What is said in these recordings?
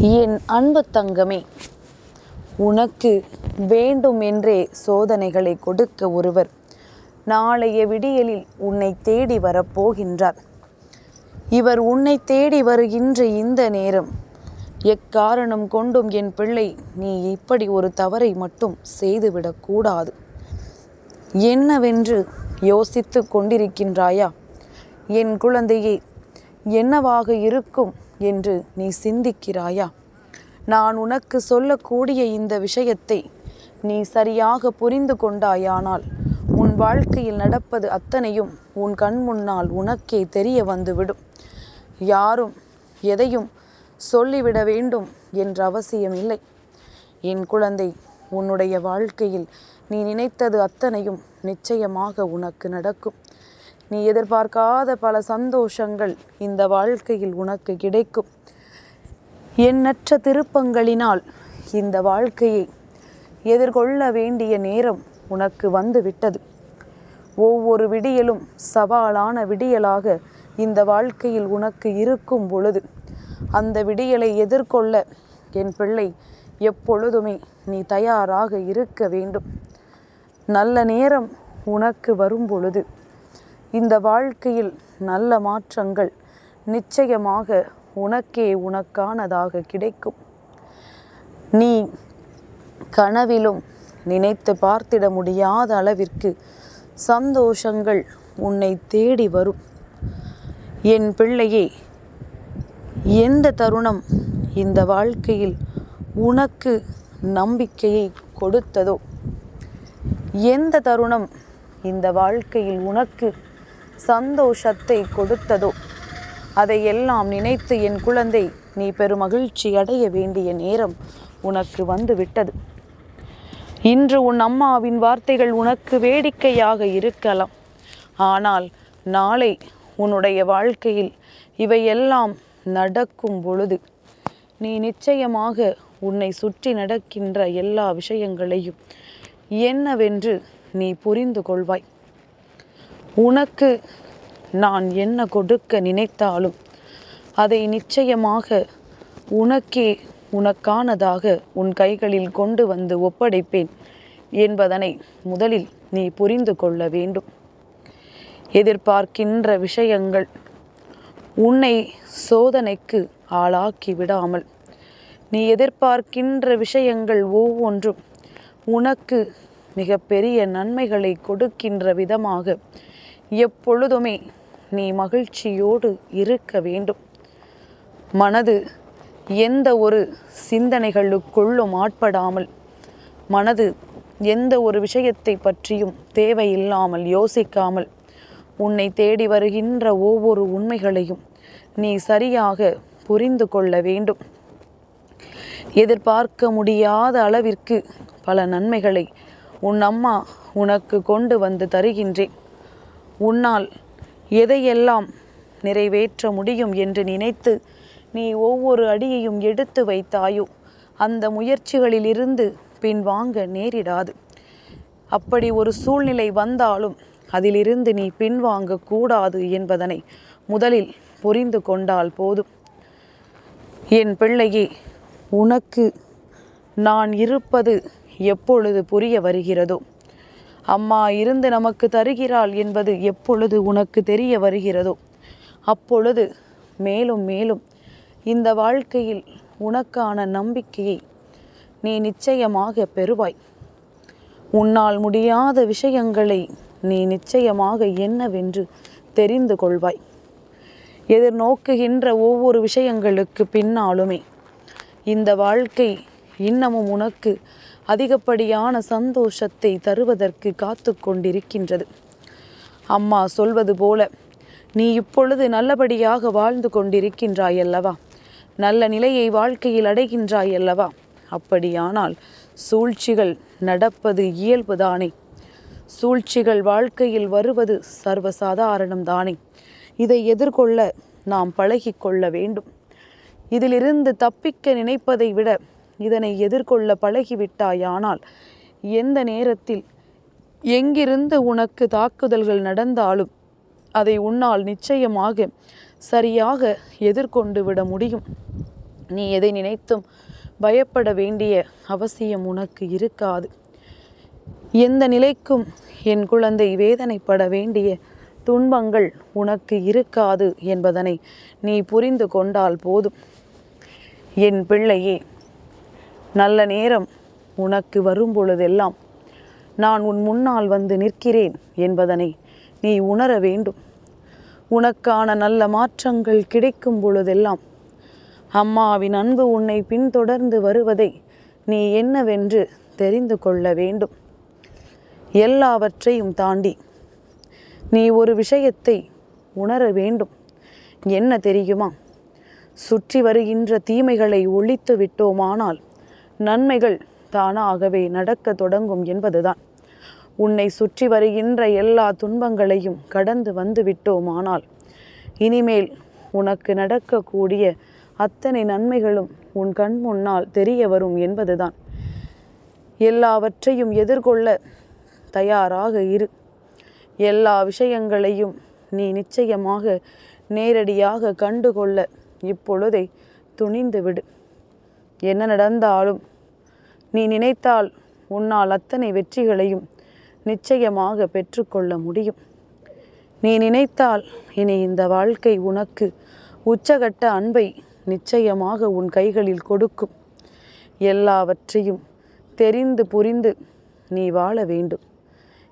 என் அன்பு தங்கமே உனக்கு வேண்டும் என்றே சோதனைகளை கொடுக்க ஒருவர் நாளைய விடியலில் உன்னை தேடி வரப்போகின்றார். இவர் உன்னை தேடி வருகின்ற இந்த நேரம் எக்காரணம் கொண்டும் என் பிள்ளை நீ இப்படி ஒரு தவறை மட்டும் செய்துவிடக்கூடாது என்னவென்று யோசித்து கொண்டிருக்கின்றாயா? என் குழந்தையே என்னவாக இருக்கும்? என்று நீ சிந்திக்கிறாயா? நான் உனக்கு சொல்லக்கூடிய இந்த விஷயத்தை நீ சரியாக புரிந்து கொண்டாயானால் உன் வாழ்க்கையில் நடப்பது அத்தனையும் உன் கண் முன்னால் உனக்கே தெரிய வந்துவிடும். யாரும் எதையும் சொல்லிவிட வேண்டும் என்ற அவசியம் இல்லை. என் குழந்தை உன்னுடைய வாழ்க்கையில் நீ நினைத்தது அத்தனையும் நிச்சயமாக உனக்கு நடக்கும். நீ எதிர்பார்க்காத பல சந்தோஷங்கள் இந்த வாழ்க்கையில் உனக்கு கிடைக்கும். எண்ணற்ற திருப்பங்களினால் இந்த வாழ்க்கையை எதிர்கொள்ள வேண்டிய நேரம் உனக்கு வந்து விட்டது ஒவ்வொரு விடியலும் சவாலான விடியலாக இந்த வாழ்க்கையில் உனக்கு இருக்கும் பொழுது அந்த விடியலை எதிர்கொள்ள என் பிள்ளை எப்பொழுதுமே நீ தயாராக இருக்க வேண்டும். நல்ல நேரம் உனக்கு வரும் பொழுது இந்த வாழ்க்கையில் நல்ல மாற்றங்கள் நிச்சயமாக உனக்கே உனக்கானதாக கிடைக்கும். நீ கனவிலும் நினைத்து பார்த்திட முடியாத அளவிற்கு சந்தோஷங்கள் உன்னை தேடி வரும். என் பிள்ளையே எந்த தருணம் இந்த வாழ்க்கையில் உனக்கு நம்பிக்கையை கொடுத்ததோ? எந்த தருணம் இந்த வாழ்க்கையில் உனக்கு சந்தோஷத்தை கொடுத்ததோ? அதையெல்லாம் நினைத்து என் குழந்தை நீ பெருமகிழ்ச்சி அடைய வேண்டிய நேரம் உனக்கு வந்து விட்டது இன்று உன் அம்மாவின் வார்த்தைகள் உனக்கு வேடிக்கையாக இருக்கலாம். ஆனால் நாளை உன்னுடைய வாழ்க்கையில் இவையெல்லாம் நடக்கும் பொழுது நீ நிச்சயமாக உன்னை சுற்றி நடக்கின்ற எல்லா விஷயங்களையும் என்னவென்று நீ புரிந்து கொள்வாய். உனக்கு நான் என்ன கொடுக்க நினைத்தாலும் அதை நிச்சயமாக உனக்கே உனக்கானதாக உன் கைகளில் கொண்டு வந்து ஒப்படைப்பேன் என்பதனை முதலில் நீ புரிந்து கொள்ள வேண்டும். எதிர்பார்க்கின்ற விஷயங்கள் உன்னை சோதனைக்கு ஆளாக்கி விடாமல் நீ எதிர்பார்க்கின்ற விஷயங்கள் ஒவ்வொன்றும் உனக்கு மிகப்பெரிய நன்மைகளை கொடுக்கின்ற விதமாக எப்பொழுதுமே நீ மகிழ்ச்சியோடு இருக்க வேண்டும். மனது எந்த ஒரு சிந்தனைகளுக்குள்ளும் ஆட்படாமல் மனது எந்த ஒரு விஷயத்தை பற்றியும் தேவையில்லாமல் யோசிக்காமல் உன்னை தேடி வருகின்ற ஒவ்வொரு உண்மைகளையும் நீ சரியாக புரிந்து கொள்ள வேண்டும். எதிர்பார்க்க முடியாத அளவிற்கு பல நன்மைகளை உன் அம்மா உனக்கு கொண்டு வந்து தருகின்றேன். உன்னால் எதையெல்லாம் நிறைவேற்ற முடியும் என்று நினைத்து நீ ஒவ்வொரு அடியையும் எடுத்து வைத்தாயோ அந்த முயற்சிகளிலிருந்து பின்வாங்க நேரிடாது. அப்படி ஒரு சூழ்நிலை வந்தாலும் அதிலிருந்து நீ பின்வாங்க கூடாது என்பதனை முதலில் புரிந்து கொண்டால் போதும். என் பிள்ளையே உனக்கு நான் இருப்பது எப்பொழுது புரிய வருகிறதோ அம்மா இருந்து நமக்கு தருகிறாள் என்பது எப்பொழுது உனக்கு தெரிய வருகிறதோ? அப்பொழுது மேலும் மேலும் இந்த வாழ்க்கையில் உனக்கான நம்பிக்கையை நீ நிச்சயமாக பெறுவாய். உன்னால் முடியாத விஷயங்களை நீ நிச்சயமாக என்னவென்று தெரிந்து கொள்வாய். எதிர்நோக்குகின்ற ஒவ்வொரு விஷயங்களுக்கு பின்னாலுமே இந்த வாழ்க்கை இன்னமும் உனக்கு அதிகப்படியான சந்தோஷத்தை தருவதற்கு காத்து கொண்டிருக்கின்றது. அம்மா சொல்வது போல நீ இப்பொழுது நல்லபடியாக வாழ்ந்து கொண்டிருக்கின்றாய் அல்லவா? நல்ல நிலையை வாழ்க்கையில் அடைகின்றாய் அல்லவா? அப்படியானால் சூழ்ச்சிகள் நடப்பது இயல்புதானே? சூழ்ச்சிகள் வாழ்க்கையில் வருவது சர்வசாதாரணம்தானே? இதை எதிர்கொள்ள நாம் பழகிக்கொள்ள வேண்டும். இதிலிருந்து தப்பிக்க நினைப்பதை விட இதனை எதிர்கொள்ள பழகிவிட்டாயானால் எந்த நேரத்தில் எங்கிருந்து உனக்கு தாக்குதல்கள் நடந்தாலும் அதை உன்னால் நிச்சயமாக சரியாக எதிர்கொண்டு விட முடியும். நீ எதை நினைத்தும் பயப்பட வேண்டிய அவசியம் உனக்கு இருக்காது. எந்த நிலைக்கும் என் குழந்தை வேதனைப்பட வேண்டிய துன்பங்கள் உனக்கு இருக்காது என்பதனை நீ புரிந்து கொண்டால் போதும். என் பிள்ளையே நல்ல நேரம் உனக்கு வரும் பொழுதெல்லாம் நான் உன் முன்னால் வந்து நிற்கிறேன் என்பதனை நீ உணர வேண்டும். உனக்கான நல்ல மாற்றங்கள் கிடைக்கும் பொழுதெல்லாம் அம்மாவின் அன்பு உன்னை பின்தொடர்ந்து வருவதை நீ என்னவென்று தெரிந்து கொள்ள வேண்டும். எல்லாவற்றையும் தாண்டி நீ ஒரு விஷயத்தை உணர வேண்டும். என்ன தெரியுமா? சுற்றி வருகின்ற தீமைகளை ஒழித்து விட்டோமானால் நன்மைகள் தானாகவே நடக்க தொடங்கும் என்பதுதான். உன்னை சுற்றி வருகின்ற எல்லா துன்பங்களையும் கடந்து வந்து விட்டோமானால் இனிமேல் உனக்கு நடக்கக்கூடிய அத்தனை நன்மைகளும் உன் கண் முன்னால் தெரிய வரும் என்பதுதான். எல்லாவற்றையும் எதிர்கொள்ள தயாராக இரு. எல்லா விஷயங்களையும் நீ நிச்சயமாக நேரடியாக கண்டுகொள்ள இப்பொழுதை துணிந்து விடு. என்ன நடந்தாலும் நீ நினைத்தால் உன்னால் அத்தனை வெற்றிகளையும் நிச்சயமாக பெற்றுக்கொள்ள முடியும். நீ நினைத்தால் இனி இந்த வாழ்க்கை உனக்கு உச்சகட்ட அன்பை நிச்சயமாக உன் கைகளில் கொடுக்கும். எல்லாவற்றையும் தெரிந்து புரிந்து நீ வாழ வேண்டும்.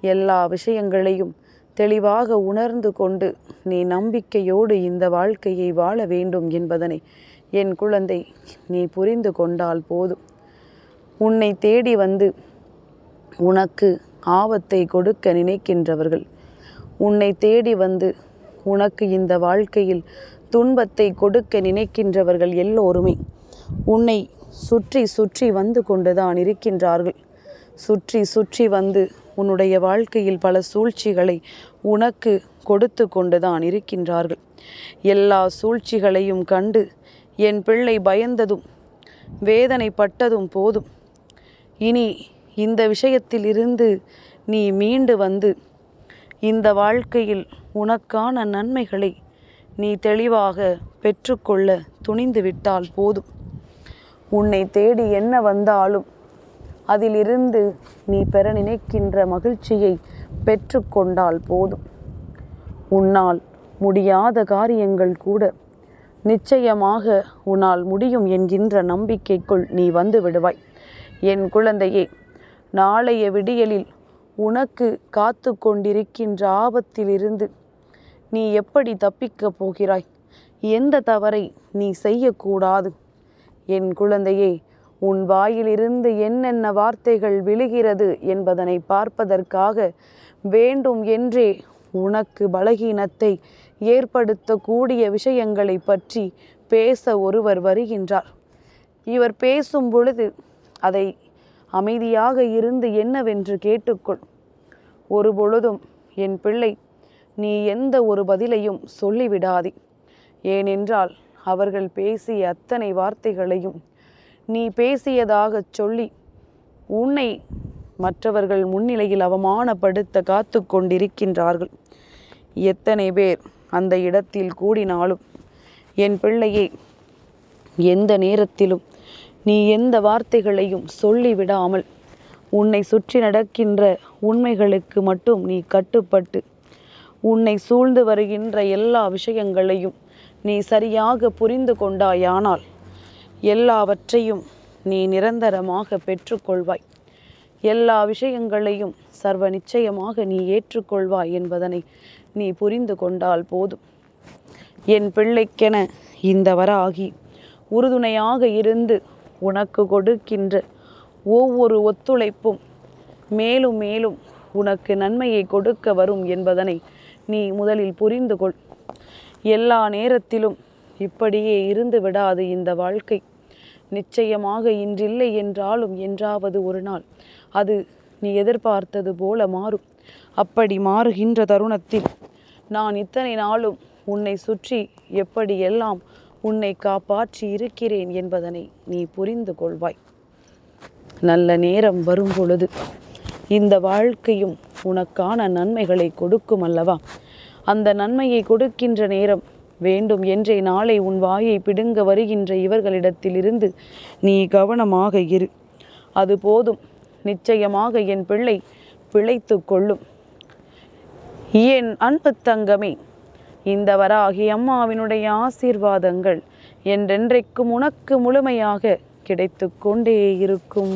எல்லா விஷயங்களையும் தெளிவாக உணர்ந்து கொண்டு நீ நம்பிக்கையோடு இந்த வாழ்க்கையை வாழ வேண்டும் என்பதனை என் குழந்தை நீ புரிந்து கொண்டால் போதும். உன்னை தேடி வந்து உனக்கு ஆபத்தை கொடுக்க நினைக்கின்றவர்கள். உன்னை தேடி வந்து உனக்கு இந்த வாழ்க்கையில் துன்பத்தை கொடுக்க நினைக்கின்றவர்கள் எல்லோருமே. உன்னை சுற்றி சுற்றி வந்து கொண்டுதான் இருக்கின்றார்கள். சுற்றி சுற்றி வந்து உன்னுடைய வாழ்க்கையில் பல சூழ்ச்சிகளை உனக்கு கொடுத்து கொண்டுதான் இருக்கின்றார்கள். எல்லா சூழ்ச்சிகளையும் கண்டு என் பிள்ளை பயந்ததும் வேதனைப்பட்டதும் போதும். இனி இந்த விஷயத்தில் இருந்து நீ மீண்டு வந்து இந்த வாழ்க்கையில் உனக்கான நன்மைகளை நீ தெளிவாக பெற்றுக்கொள்ள துணிந்து விட்டால் போதும். உன்னை தேடி என்ன வந்தாலும் அதிலிருந்து நீ பெற நினைக்கின்ற மகிழ்ச்சியை பெற்றுக்கொண்டால் போதும். உன்னால் முடியாத காரியங்கள் கூட நிச்சயமாக உன்னால் முடியும் என்கின்ற நம்பிக்கைக்குள் நீ வந்து விடுவாய். என் குழந்தையே நாளைய விடியலில் உனக்கு காத்து கொண்டிருக்கின்ற ஆபத்திலிருந்து நீ எப்படி தப்பிக்கப் போகிறாய்? எந்த தவறை நீ செய்யக்கூடாது? என் குழந்தையே உன் வாயிலிருந்து என்னென்ன வார்த்தைகள் விழுகிறது என்பதனை பார்ப்பதற்காக வேண்டும் என்றே உனக்கு பலகீனத்தை ஏற்படுத்தக்கூடிய விஷயங்களை பற்றி பேச ஒருவர் வருகின்றார். இவர் பேசும் பொழுது அதை அமைதியாக இருந்து என்னவென்று கேட்டுக்கொள். ஒரு பொழுதும் என் பிள்ளை நீ எந்த ஒரு பதிலையும் சொல்லிவிடாதே. ஏனென்றால் அவர்கள் பேசிய அத்தனை வார்த்தைகளையும் நீ பேசியதாகச் சொல்லி உன்னை மற்றவர்கள் முன்னிலையில் அவமானப்படுத்த காத்து கொண்டிருக்கின்றார்கள். எத்தனை பேர் அந்த இடத்தில் கூடினாலும் என் பிள்ளையை எந்த நேரத்திலும் நீ எந்த வார்த்தைகளையும் சொல்லிவிடாமல் உன்னை சுற்றி நடக்கின்ற உண்மைகளுக்கு மட்டும் நீ கட்டுப்பட்டு உன்னை சூழ்ந்து வருகின்ற எல்லா விஷயங்களையும் நீ சரியாக புரிந்து கொண்டாயானால் எல்லாவற்றையும் நீ நிரந்தரமாக பெற்றுக்கொள்வாய். எல்லா விஷயங்களையும் சர்வ நிச்சயமாக நீ ஏற்றுக்கொள்வாய் என்பதனை நீ புரிந்து கொண்டால் போதும். என் பிள்ளைக்கென இந்த வராகி உறுதுணையாக இருந்து உனக்கு கொடுக்கின்ற ஒவ்வொரு ஒத்துழைப்பும் மேலும் மேலும் உனக்கு நன்மையை கொடுக்க வரும் என்பதனை நீ முதலில் புரிந்து கொள். எல்லா நேரத்திலும் இப்படியே இருந்து விடாது இந்த வாழ்க்கை. நிச்சயமாக இன்றில்லை என்றாலும் என்றாவது ஒரு நாள் அது நீ எதிர்பார்த்தது போல மாறும். அப்படி மாறுகின்ற தருணத்தில் நான் இத்தனை நாளும் உன்னை சுற்றி எப்படியெல்லாம் உன்னை காப்பாற்றி இருக்கிறேன் என்பதனை நீ புரிந்து கொள்வாய். நல்ல நேரம் வரும் பொழுது இந்த வாழ்க்கையும் உனக்கான நன்மைகளை கொடுக்கும் அல்லவா? அந்த நன்மையை கொடுக்கின்ற நேரம் வேண்டும் என்றே நாளை உன் வாயை பிடுங்க வருகின்ற இவர்களிடத்திலிருந்து நீ கவனமாக இரு. அது போதும். நிச்சயமாக என் பிள்ளை பிழைத்து கொள்ளும். என் அன்பு தங்கமே இந்த வராகி அம்மாவினுடைய ஆசீர்வாதங்கள் என்றென்றைக்கும் உனக்கு முழுமையாக கிடைத்து கொண்டே இருக்கும்.